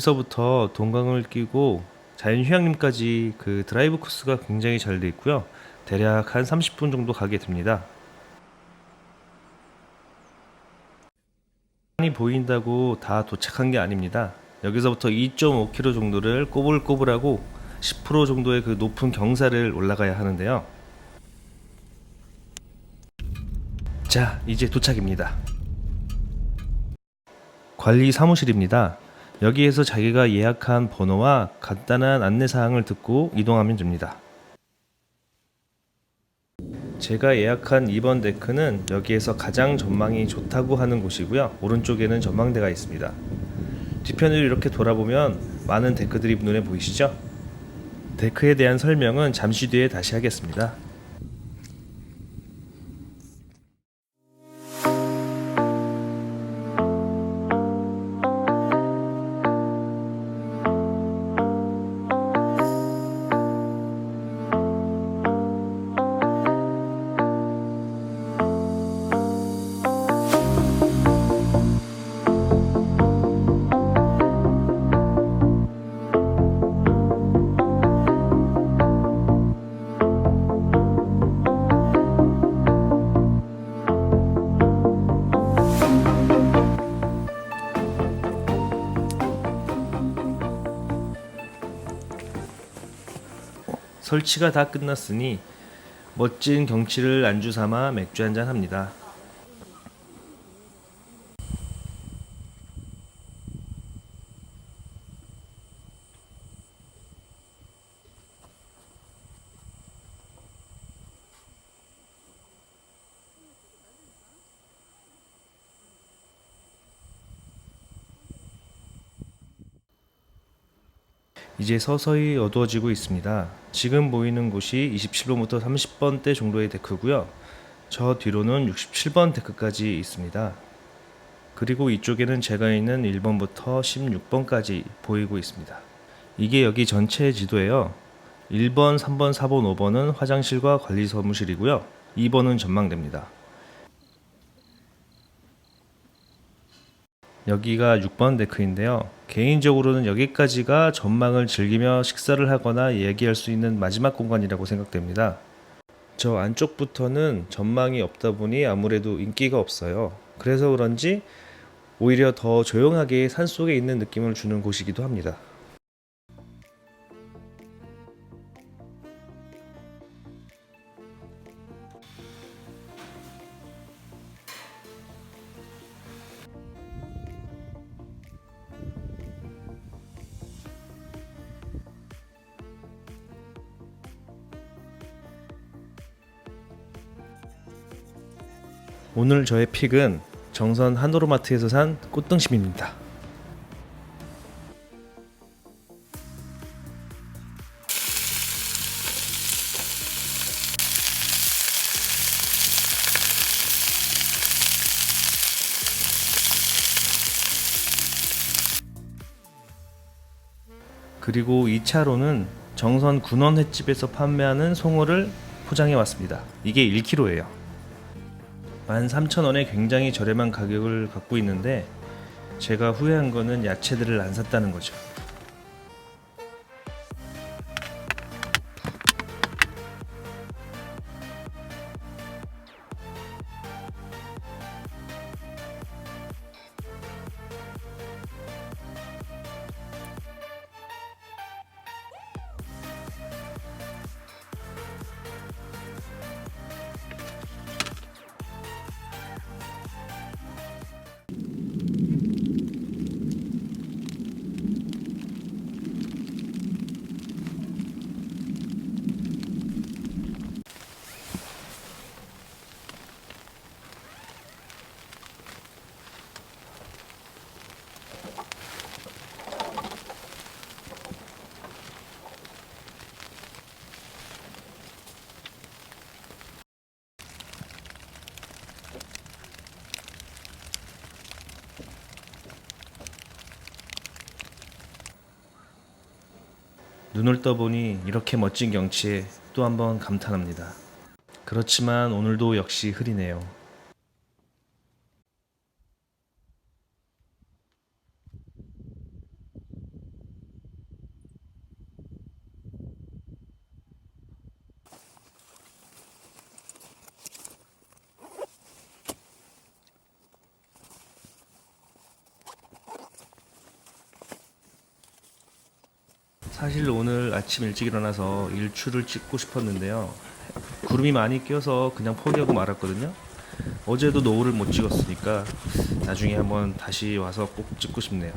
여기서부터 동강을 끼고 자연휴양림까지 그 드라이브 코스가 굉장히 잘 돼 있고요. 대략 한 30분 정도 가게 됩니다. 산이 보인다고 다 도착한 게 아닙니다. 여기서부터 2.5km 정도를 꼬불꼬불하고 10% 정도의 그 높은 경사를 올라가야 하는데요. 자, 이제 도착입니다. 관리 사무실입니다. 여기에서 자기가 예약한 번호와 간단한 안내 사항을 듣고 이동하면 됩니다. 제가 예약한 2번 데크는 여기에서 가장 전망이 좋다고 하는 곳이고요. 오른쪽에는 전망대가 있습니다. 뒤편을 이렇게 돌아보면 많은 데크들이 눈에 보이시죠? 데크에 대한 설명은 잠시 뒤에 다시 하겠습니다. 설치가 다 끝났으니 멋진 경치를 안주 삼아 맥주 한잔 합니다. 이제 서서히 어두워지고 있습니다. 지금 보이는 곳이 27번부터 30번대 정도의 데크고요. 저 뒤로는 67번 데크까지 있습니다. 그리고 이쪽에는 제가 있는 1번부터 16번까지 보이고 있습니다. 이게 여기 전체 지도예요. 1번, 3번, 4번, 5번은 화장실과 관리 사무실이고요. 2번은 전망대입니다. 여기가 6번 데크인데요. 개인적으로는 여기까지가 전망을 즐기며 식사를 하거나 얘기할 수 있는 마지막 공간이라고 생각됩니다. 저 안쪽부터는 전망이 없다 보니 아무래도 인기가 없어요. 그래서 그런지 오히려 더 조용하게 산 속에 있는 느낌을 주는 곳이기도 합니다. 오늘 저의 픽은 정선 한도로마트에서 산 꽃등심입니다. 그리고 2차로는 정선 군원 횟집에서 판매하는 송어를 포장해 왔습니다. 이게 1kg예요. 13,000원에 굉장히 저렴한 가격을 갖고 있는데 제가 후회한 거는 야채들을 안 샀다는 거죠. 눈을 떠보니 이렇게 멋진 경치에 또 한번 감탄합니다. 그렇지만 오늘도 역시 흐리네요. 사실 오늘 아침 일찍 일어나서 일출을 찍고 싶었는데요. 구름이 많이 껴서 그냥 포기하고 말았거든요. 어제도 노을을 못 찍었으니까 나중에 한번 다시 와서 꼭 찍고 싶네요.